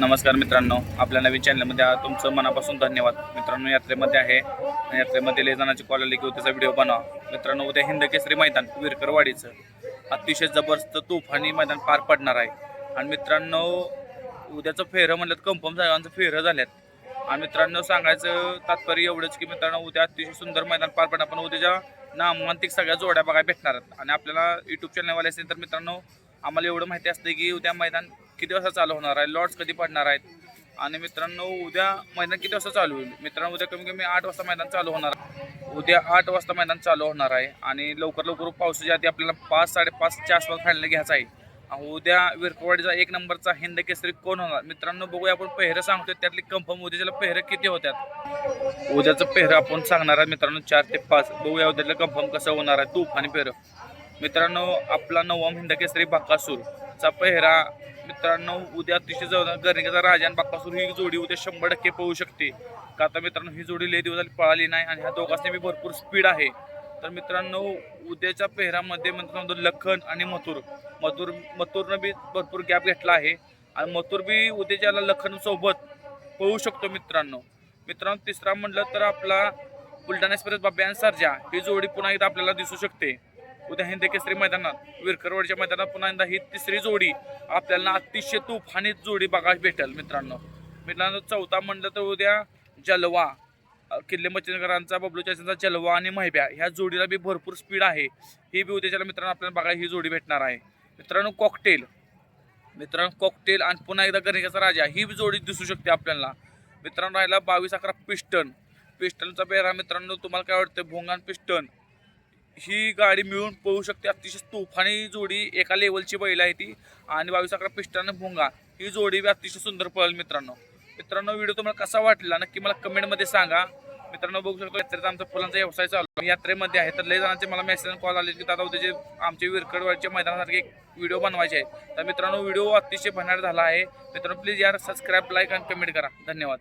नमस्कार मित्रांनो आपल्या नवीन चॅनलमध्ये तुमचं मनापासून धन्यवाद. मित्रांनो यात्रेमध्ये आहे. यात्रेमध्ये यात्रेमध्ये लेजनाची कॉल आली की उद्याचा व्हिडिओ बनवा. मित्रांनो उद्या हिंद केसरी मैदान विरकरवाडीचं. अतिशय जबरदस्त तुफानी मैदान पार पडणार आहे. आणि मित्रांनो उद्याचं फेरं म्हणलं तर कन्फर्म साहेबांचं फेरं झाल्यात. आणि मित्रांनो सांगायचं तात्पर्य एवढंच की मित्रांनो उद्या अतिशय सुंदर मैदान पार पडणार पण उद्याच्या नामांतिक सगळ्या जोड्या बघायला भेटणार आहेत. आणि आपल्याला यूट्यूब चॅनलवाले असेल तर मित्रांनो आम्हाला एवढं माहिती असतं की उद्या मैदान किती वाजता चालू होणार आहे? लॉट्स कधी पडणार आहेत? आणि मित्रांनो उद्या मैदान किती वाजता चालू होईल? मित्रांनो उद्या कमी कमी आठ वाजता मैदान चालू होणार आहे. उद्या आठ वाजता मैदान चालू होणार आहे. आणि लवकर लवकर पावसाच्या आधी आपल्याला पाच साडेपाचच्या आसपास फायनल घ्यायचा आहे. उद्या विरकवाडीचा एक नंबरचा हिंद केसरी कोण होणार? मित्रांनो बघूया आपण पेहरं सांगतोय त्यातली कन्फर्म उद्याच्याला पेहरं किती होत्यात? उद्याचं पेहरं आपण सांगणार आहे मित्रांनो चार ते पाच. बघूया उद्याला कन्फर्म कसं होणार आहे तूफ आणि पेहरं. मित्रांनो आपला नवम हिंद केसरी बाकासूरचा पेहरा मित्रांनो उद्या अतिशय जवळ गर्णिकेचा राजा आणि ही जोडी उद्या शंभर टक्के पळू शकते. का आता मित्रांनो ही जोडी लय दिवस पळाली नाही आणि ह्या दोघांनी बी भरपूर स्पीड आहे. तर मित्रांनो उद्याच्या पेहरामध्ये मित्रांनो लखन आणि मथुर. मथुर मथुरनं बी भरपूर गॅप घेतला आहे. आणि मथुर बी उद्याच्याला लखन सोबत पळू शकतो मित्रांनो. मित्रांनो तिसरा म्हटलं तर आपला बुलढाणा एक्सप्रेस बाब्या आणि सरजा ही जोडी पुन्हा एकदा आपल्याला दिसू शकते. उद्या हिंद केसरी मैदानात विरकरवाडच्या मैदानात पुन्हा एकदा ही तिसरी जोडी आपल्याला अतिशय तुफानीत जोडी बघायला भेटेल मित्रांनो. मित्रांनो चौथा म्हणलं तर उद्या जलवा किल्ले मच्छिनकरांचा बबलू चाचींचा जलवा आणि महिब्या ह्या जोडीला बी भरपूर स्पीड आहे. ही बी उद्याच्याला मित्रांनो आपल्याला बघायला ही जोडी भेटणार आहे. मित्रांनो कॉकटेल मित्रांनो कॉकटेल आणि पुन्हा एकदा गणिकाचा राजा ही बी जोडी दिसू शकते आपल्याला. मित्रांनो राहिला बावीस अकरा पिस्टन. पिस्टनचा बेरा मित्रांनो तुम्हाला काय वाटतं भोंगान पिस्टन. ही गाडी मिळून पळू शकते. अतिशय तुफानी जोडी एका लेवलची बैल आहे ती. आणि बावीस अकरा पिष्टाने भोंगा. ही जोडी बी अतिशय सुंदर पळेल मित्रांनो. मित्रांनो व्हिडिओ तुम्हाला कसा वाटला? नक्की मला कमेंटमध्ये सांगा. मित्रांनो बघू शकतो यात्रेत आमचा फुलांचा व्यवसाय चालू यात्रेमध्ये आहे तर लय जणांचे मला मेसेज कॉल आले की दादा उद्याचे आमचे विरकडवाडच्या मैदानासारखे एक व्हिडिओ बनवायचे आहे. तर मित्रांनो व्हिडिओ अतिशय भन्नाट झाला आहे. मित्रांनो प्लीज यार सबस्क्राईब लाईक आणि कमेंट करा. धन्यवाद.